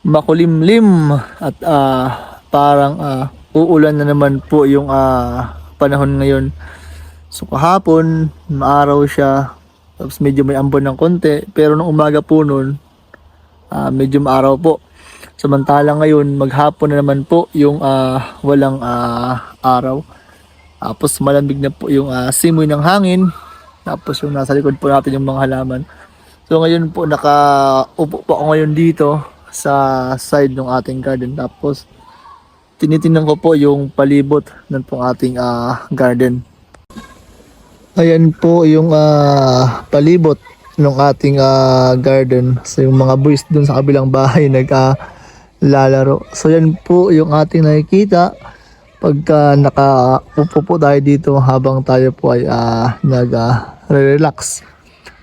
makulimlim at ah, parang ah, uulan na naman po yung ah, panahon ngayon. So kahapon, maaraw siya. Tapos medyo may ambon ng konti. Pero nung umaga po noon, ah, medyo maaraw po. Samantala ngayon, maghapon na naman po yung ah, walang ah, araw. Tapos malamig na po yung ah, simoy ng hangin. Tapos yung nasa likod po natin yung mga halaman. So ngayon po nakaupo po ako ngayon dito sa side ng ating garden. Tapos tinitingnan ko po yung palibot ng pong ating ah, garden. Ayan po yung ah, palibot ng ating ah, garden. So yung mga boys dun sa kabilang bahay nag ah, lalaro. So yan po yung ating nakikita pagka nakaupo po tayo dito habang tayo po ay ah, nag ah, relax.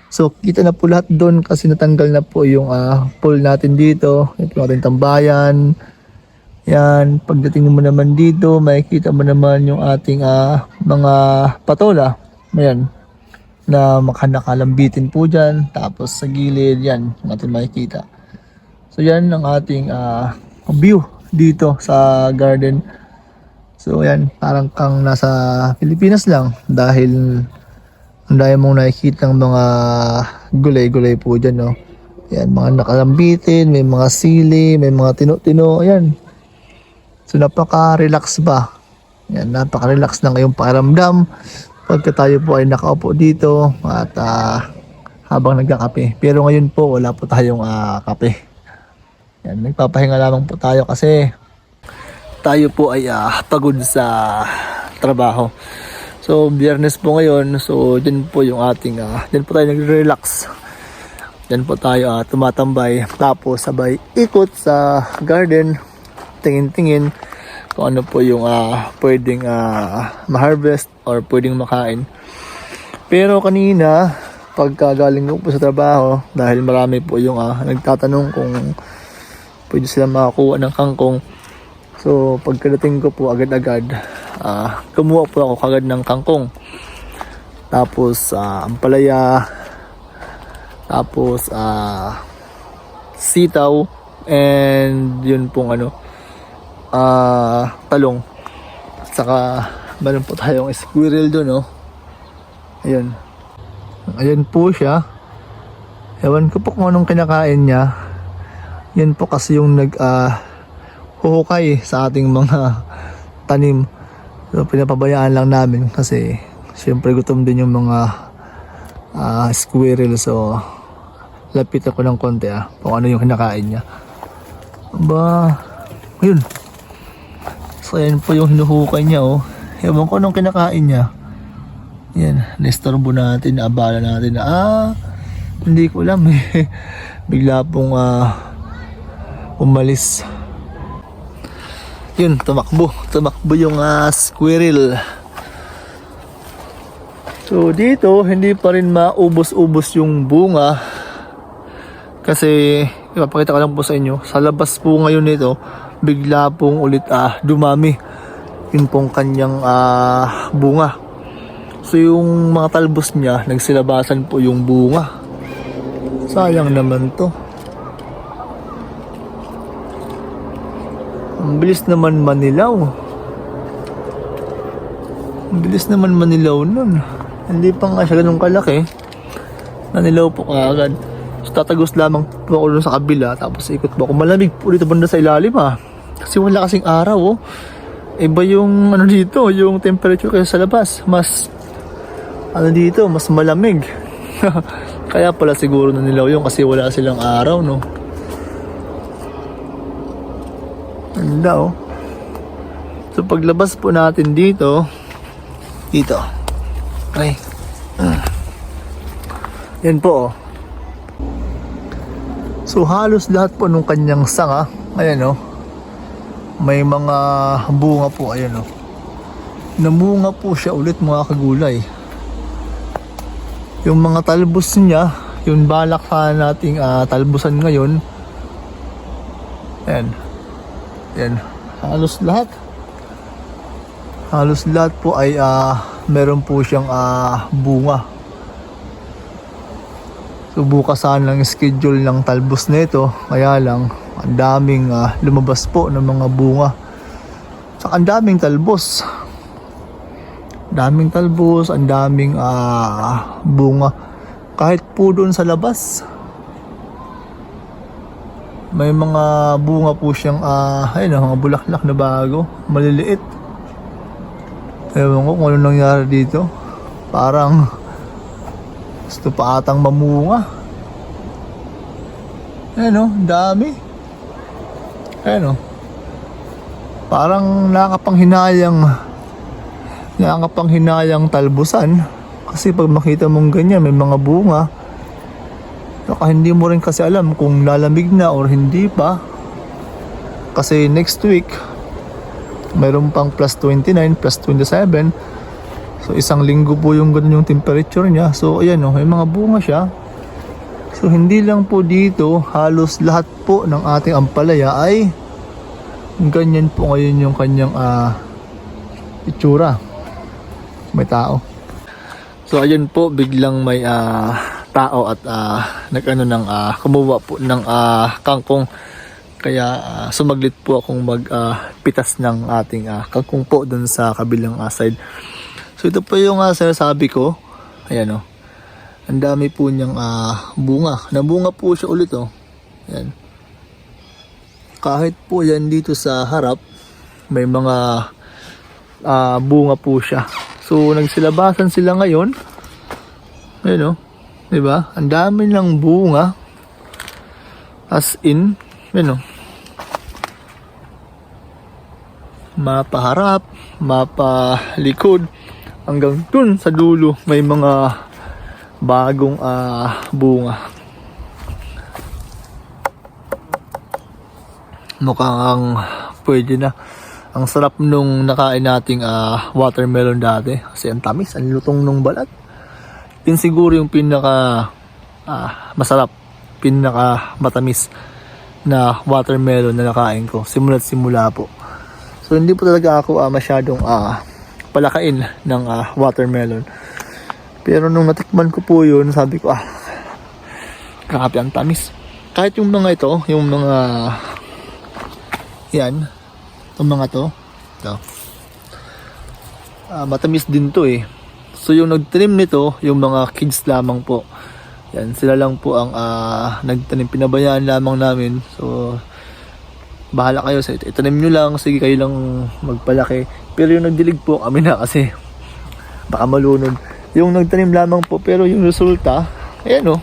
So kita na po lahat doon kasi natanggal na po yung ah, pool natin dito. Ito yung ating tambayan. Yan, pagdating mo naman dito, makikita mo naman yung ating ah, mga patola. Ayan, na makanakalambitin po dyan. Tapos sa gilid, yan, yung ating makikita. So yan ang ating ah, view dito sa garden. So yan, parang kang nasa Pilipinas lang dahil ang dami mong nakikita ng mga gulay-gulay po dyan, no? Yan, mga nakalambitin, may mga sili, may mga tino-tino, ayan. So napaka-relax ba? Yan, napaka-relax ng iyong pakiramdam pagka tayo po ay nakaupo dito at ah, habang nagkakape. Pero ngayon po wala po tayong ah, kape. Yan, nagpapahinga lamang po tayo kasi tayo po ay ah, pagod sa trabaho. So, biyernes po ngayon. So, dyan po yung ating, ah, dyan po tayo nagre-relax. Dyan po tayo ah, tumatambay. Tapos, sabay ikot sa garden. Tingin-tingin kung ano po yung ah, pwedeng ah, ma-harvest or pwedeng makain. Pero kanina, pagka galing ko po sa trabaho, dahil marami po yung ah, nagtatanong kung pwede sila makakuha ng kangkong. So, pagkadating ko po agad-agad, ah kumuha po ako kagad ng kangkong. Tapos, ah ampalaya. Tapos, ah sitaw. And, yun pong ano, ah talong. Saka, meron po tayong squirrel doon, oh. Ayun. Ayun po siya. Ewan ko po kung anong kinakain niya. Yan po kasi yung nag, ah, huhukay sa ating mga tanim. So, pinapabayaan lang namin kasi siyempre gutom din yung mga ah, squirrel. So, lapit ako ng konti ah, kung ano yung kinakain niya. Aba, ayun. So, ayan po yung hinuhukay niya oh. Ewan ko anong kinakain niya. Yan, nestorbo natin, abala natin na ah, hindi ko alam eh. Bigla pong ah, umalis. Yun, tumakbo. Tumakbo yung ah, squirrel. So dito, hindi pa rin maubos-ubos yung bunga. Kasi, ipapakita ko lang po sa inyo, sa labas po ngayon nito, bigla pong ulit ah, dumami. Yun pong kanyang ah, bunga. So yung mga talbos niya, nagsilabasan po yung bunga. Sayang naman to. Bilis naman manilaw. Bilis naman manilaw nun. Hindi pa nga siya ganun kalaki. Nanilaw po kaagad. So tatagos lamang po ako sa kabila. Tapos ikot po ako. Malamig po dito banda sa ilalim ha. Kasi wala kasing araw oh. Iba yung ano dito, yung temperature kaysa sa labas. Mas ano dito, mas malamig. Kaya pala siguro nanilaw yun kasi wala silang araw no. Ganda oh. So paglabas po natin dito, dito. Ay. Ah. Yan po oh. So halos lahat po nung kanyang sanga, ayan oh. May mga bunga po, ayan oh. Namunga po siya ulit mga kagulay. Yung mga talbos niya, yung balak pa nating ah, talbusan ngayon, ayan. Yan. Halos lahat. Halos lahat po ay ah, meron po siyang ah, bunga. So bukas sana ang schedule ng talbos nito. Kaya lang Ang daming ah, lumabas po ng mga bunga. Tsaka ang daming talbos. Daming talbos, ang daming ah, bunga. Kahit po doon sa labas. May mga bunga po siyang ah, ayun, ah, mga bulaklak na bago, maliliit. Ewan ko kung ano nangyari dito. Parang gusto pa atang mamunga. Ayun oh, dami. Ayun oh. Parang nakakapanghinayang nakakapanghinayang talbusan. Kasi pag makita mong ganyan, may mga bunga. Saka hindi mo rin kasi alam kung lalamig na or hindi pa. Kasi next week, mayroon pang plus 29, plus 27. So isang linggo po yung ganun yung temperature niya. So ayan oh, may mga bunga siya. So hindi lang po dito, halos lahat po ng ating ampalaya ay ganyan po ngayon yung kanyang ah, itsura. May tao. So ayun po, biglang may ah, tao at ah, nag-ano ng ah, kumuha po ng ah, kangkong. Kaya ah, sumaglit po akong magpitas ng ating ah, kangkong po dun sa kabilang ah, side. So ito po yung ah, sinasabi ko. Ayan oh. Ang dami po niyang ah, bunga. Nabunga po siya ulit oh. Ayan. Kahit po yan dito sa harap, may mga ah, bunga po siya. So nagsilabasan sila ngayon. Ayan oh. 'Di ba? Ang dami ng bunga. As in, ayan oh. Mapaharap, mapalikod, hanggang dun sa dulo may mga bagong ah, bunga. Mukhang pwede na. Ang sarap nung nakain nating ah, watermelon dati. Kasi ang tamis, ang lutong nung balat. Yun siguro yung pinaka ah, masarap, pinaka matamis na watermelon na nakain ko. Simula't simula po. So hindi po talaga ako ah, masyadong ah, palakain ng ah, watermelon. Pero nung natikman ko po yun, sabi ko ah, grabe ang tamis. Kahit yung mga ito, yung mga yan, itong mga to, ito. Ah, matamis din to eh. So yung nagtanim nito, yung mga kids lamang po. Yan, sila lang po ang ah, nagtanim, pinabayaan lamang namin. So, bahala kayo ito. Itanim nyo lang, sige kayo lang magpalaki. Pero yung nagdilig po kami na kasi baka malunod. Yung nagtanim lamang po, pero yung resulta, ayan o.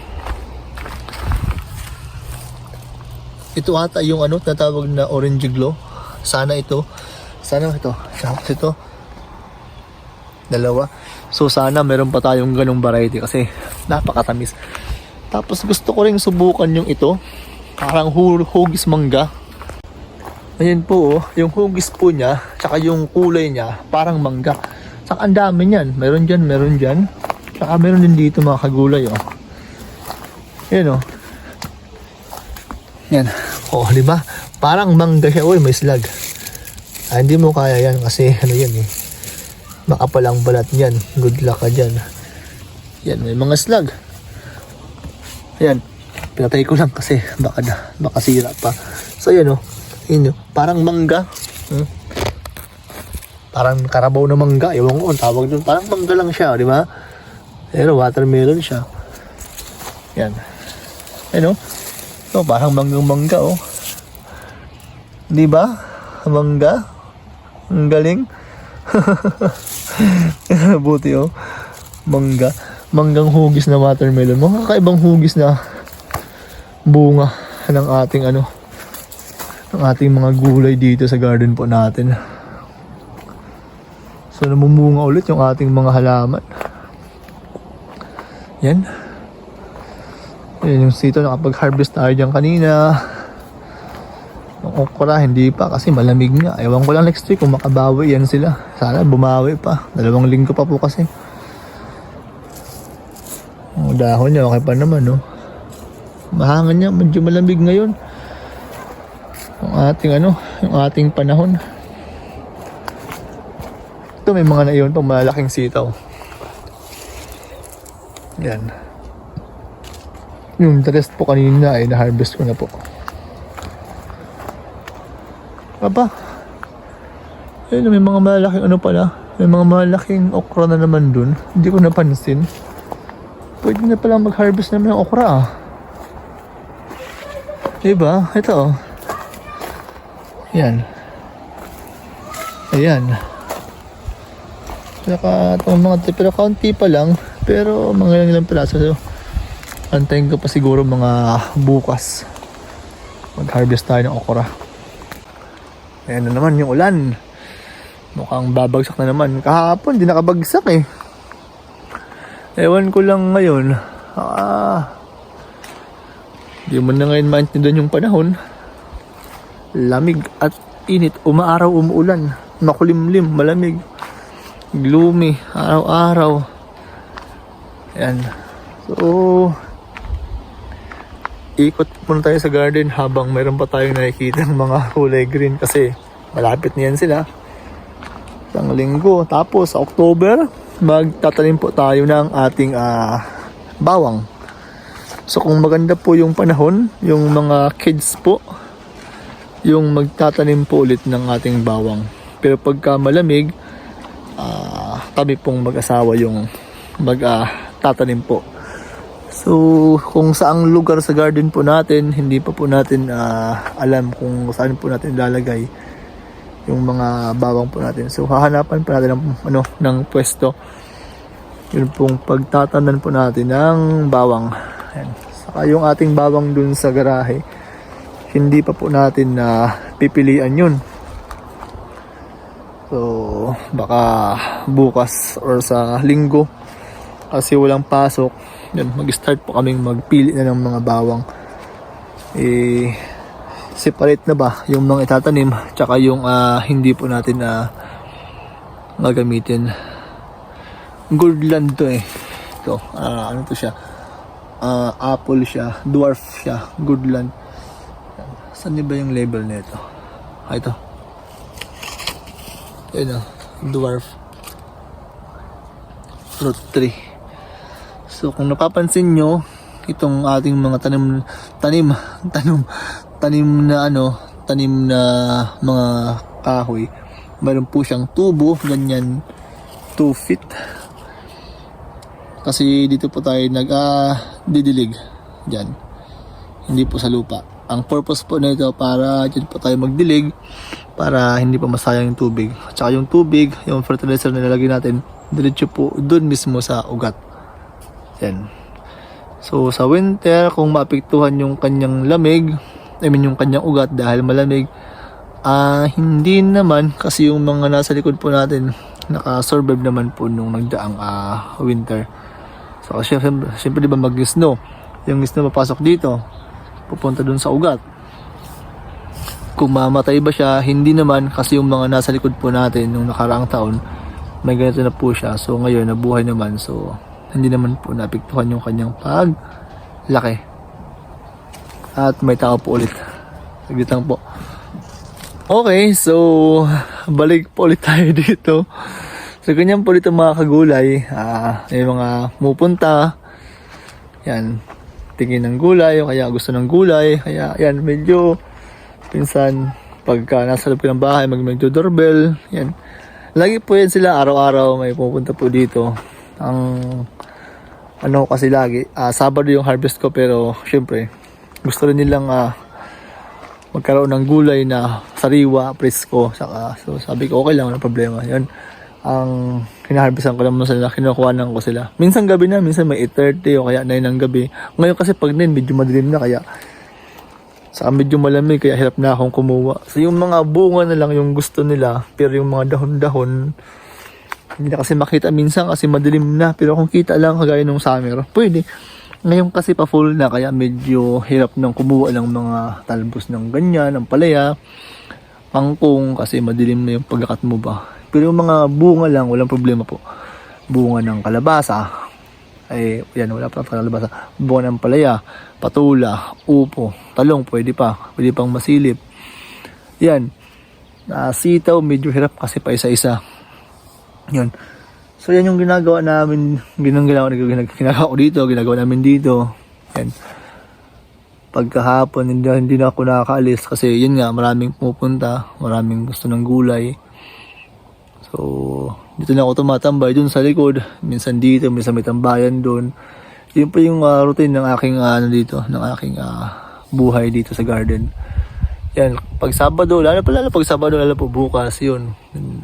Ito ata yung ano, tatawag na orange glow. Sana ito. Sana ito. Tapos ito. Dalawa. So sana meron pa tayong ganong variety kasi napakatamis. Tapos gusto ko ring subukan yung ito. Parang hu- hugis mangga. Ayan po, oh, yung hugis po niya, tsaka yung kulay niya, parang mangga. Tsaka ang dami niyan. Meron dyan, meron dyan. Tsaka meron din dito mga kagulay, oh. Yan, oh. Yan. Oh, di ba? Parang mangga siya. Uy, may slag. Ah, hindi mo kaya yan kasi ano yan eh. Makapalang balat yan. Good luck ka dyan. Yan, may mga slag. Ayan. Pinatay ko lang kasi baka, na, baka sira pa. So, yan oh. Yun oh. Parang mangga. Hmm? Parang karabaw na mangga. Ewan ko tawag doon. Parang mangga lang siya, di ba? Pero watermelon siya. Yan. Yan oh. So, parang manggang mangga oh. Di ba? Mangga. Ang galing. Buti oh. Mangga. Manggang hugis na watermelon. Mga kakaibang hugis na bunga ng ating ano ng ating mga gulay dito sa garden po natin. So namumunga ulit yung ating mga halaman. Yan. Yan yung sito nakapag-harvest tayo dyan kanina. Yung okra, hindi pa kasi malamig nga. Ewan ko lang next week kung makabawi yan sila. Sana bumawi pa. Dalawang linggo pa po kasi. Ang dahon niya, okay pa naman, no? Mahangin niya, medyo malamig ngayon. Yung ating ano, yung ating panahon. Ito may mga naiyon pang malaking sitaw. Yan. Yung rest po kanina ay na-harvest ko na po. Aba. Ayun, may mga malaking ano pala. May mga malaking okra na naman dun. Hindi ko napansin. Pwede na palang mag-harvest naman ng okra ah. Diba? Ito oh. Yan. Ayan. Saka itong mga pero kaunti pa lang. Pero mga ilang ilang piraso. So, antayin ko pa siguro mga bukas. Mag-harvest tayo ng okra. Ayan na naman yung ulan. Mukhang babagsak na naman. Kahapon, di nakabagsak eh. Ewan ko lang ngayon. Ah, di mo na ngayon maintindihan yung panahon. Lamig at init. Umaaraw, umuulan. Makulimlim, malamig. Gloomy, araw-araw. Ayan. So, ikot muna tayo sa garden habang mayroon pa tayong nakikita ng mga kulay green kasi malapit na yan sila. Isang linggo. Tapos sa October, magtatanim po tayo ng ating ah, bawang. So kung maganda po yung panahon, yung mga kids po, yung magtatanim po ulit ng ating bawang. Pero pagka malamig, ah, kami pong mag-asawa yung mag-tatanim po. So, kung saang lugar sa garden po natin, hindi pa po natin ah, alam kung saan po natin ilalagay yung mga bawang po natin. So, hahanapan pa natin ng, ano, ng pwesto. Yun pong pagtatanan po natin ng bawang. Ayan. Saka yung ating bawang dun sa garahe, hindi pa po natin na pipilian yun. So, baka bukas or sa linggo kasi walang pasok, yun, mag-start po kaming magpili na ng mga bawang. Eh, separate na ba yung mga itatanim tsaka yung ah, hindi po natin na gagamitin. Goodland to eh. Ito, ah, ano to siya? Ah, apple siya, dwarf siya, Goodland. Saan ba yung label nito? Ah, ito. Ayun oh, dwarf. Fruit tree. So kung napapansin nyo, itong ating mga tanim, tanim, tanim, tanim na ano, tanim na mga kahoy, mayroon po siyang tubo, ganyan, 2 feet. Kasi dito po tayo nag ah, didilig dyan. Hindi po sa lupa. Ang purpose po nito para dyan po tayo magdilig para hindi pa masayang yung tubig. At saka yung tubig, yung fertilizer na nilagay natin, diretso po doon mismo sa ugat. Yan. So sa winter, kung maapektuhan yung kanyang lamig, I mean yung kanyang ugat dahil malamig, ah hindi naman kasi yung mga nasa likod po natin naka-survive naman po nung nagdaang ah, winter. So syempre, syempre di mag-snow? Yung snow papasok dito, pupunta dun sa ugat. Kung mamatay ba siya, hindi naman kasi yung mga nasa likod po natin nung nakaraang taon, may ganito na po siya. So ngayon, nabuhay naman. So hindi naman po naapektuhan yung kanyang paglaki. At may tao po ulit. Saglit po. Okay, so balik po ulit tayo dito. So ganyan po dito mga kagulay. Ah, may mga mupunta. Yan. Tingin ng gulay o kaya gusto ng gulay. Kaya yan, medyo pinsan pagka nasa loob ng bahay, mag medyo doorbell. Yan. Lagi po yan sila araw-araw may pupunta po dito. Ang ano kasi lagi, ah, Sabado yung harvest ko pero syempre gusto rin nilang ah, magkaroon ng gulay na sariwa, presko, saka so sabi ko okay lang, walang problema. Yun. Ang hinaharvestan ko naman sila, kinukuhanan ko sila. Minsan gabi na, minsan may 8.30 o kaya 9 ng gabi. Ngayon kasi pag 9, medyo madilim na kaya sa medyo malamig kaya hirap na akong kumuha. So yung mga bunga na lang yung gusto nila, pero yung mga dahon-dahon hindi na kasi makita minsan kasi madilim na pero kung kita lang kagaya nung summer, pwede. Ngayon kasi pa full na kaya medyo hirap nang kumuha ng mga talbos ng ganyan, ng palaya, pangkong kasi madilim na yung pagkakat mo ba. Pero yung mga bunga lang, walang problema po. Bunga ng kalabasa, ay yan, wala pa kalabasa. Bunga ng palaya, patula, upo, talong, pwede pa. Pwede pang masilip. Yan. Ah, sitaw, medyo hirap kasi pa isa-isa. Yun. So yan yung ginagawa namin, ginagawa, ginagawa, ginagawa ko dito, ginagawa namin dito. Yan. pagkahapon hindi, hindi na ako nakakaalis kasi yun nga maraming pumupunta, maraming gusto ng gulay. So, dito na ako tumatambay dun sa likod, minsan dito, minsan may tambayan dun. Yun pa yung ah, routine ng aking ah, ano dito, ng aking ah, buhay dito sa garden. Yan, pag Sabado, lalo pa lalo pag Sabado, lalo po bukas, yun.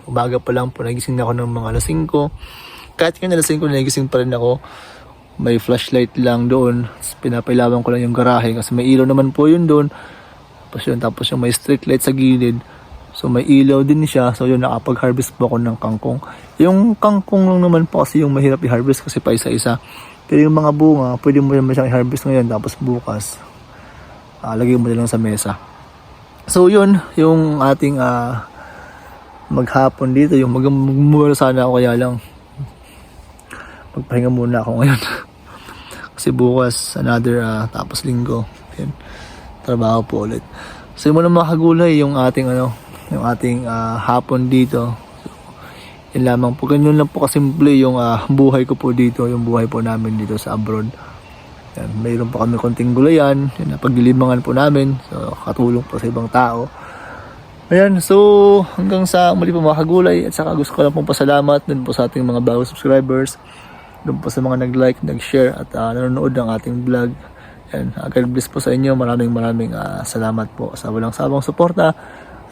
Umaga pa lang po, nagising na ako ng mga alas 5. Kahit nga alas 5, nagising pa rin ako. May flashlight lang doon. Pinapailawan ko lang yung garahe kasi may ilaw naman po yun doon. Tapos yun, tapos yung may street light sa gilid. So may ilaw din siya. So yun, nakapag-harvest po ako ng kangkong. Yung kangkong lang naman po kasi yung mahirap i-harvest kasi pa isa-isa. Pero yung mga bunga, pwede mo naman siyang i-harvest ngayon tapos bukas. ah lagay mo na lang sa mesa. So yun, yung ating ah, maghapon dito, yung mag magmumura sana ako kaya lang magpahinga muna ako ngayon. Kasi bukas, another ah, tapos linggo. Yan, trabaho po ulit. So yung mga makagulay, yung ating ano, yung ating ah, hapon dito. So, yun lamang po. Ganyan lang po kasimple yung ah, buhay ko po dito, yung buhay po namin dito sa abroad. Yan, mayroon po kami konting gulayan, na paglilibangan po namin. So, katulong po sa ibang tao. Ayan, so hanggang sa muli po mga kagulay at saka gusto ko lang pong pasalamat dun po sa ating mga bago subscribers, dun po sa mga nag-like, nag-share at ah, nanonood ng ating vlog. Ayan, uh, God bless po sa inyo. Maraming maraming ah, salamat po sa walang sabang suporta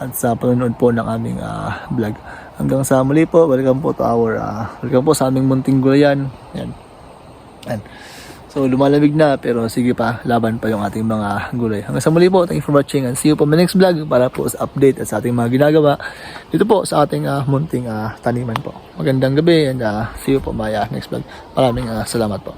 at sa panonood po ng aming ah, vlog. Hanggang sa muli po, welcome po to our, ah, welcome po sa aming munting gulayan. Ayan. Ayan. So lumalamig na pero sige pa, laban pa yung ating mga gulay. Hanggang sa muli po, thank you for watching and see you po my next vlog para po sa update at sa ating mga ginagawa dito po sa ating ah, munting ah, taniman po. Magandang gabi and ah, see you po maya next vlog. Maraming ah, salamat po.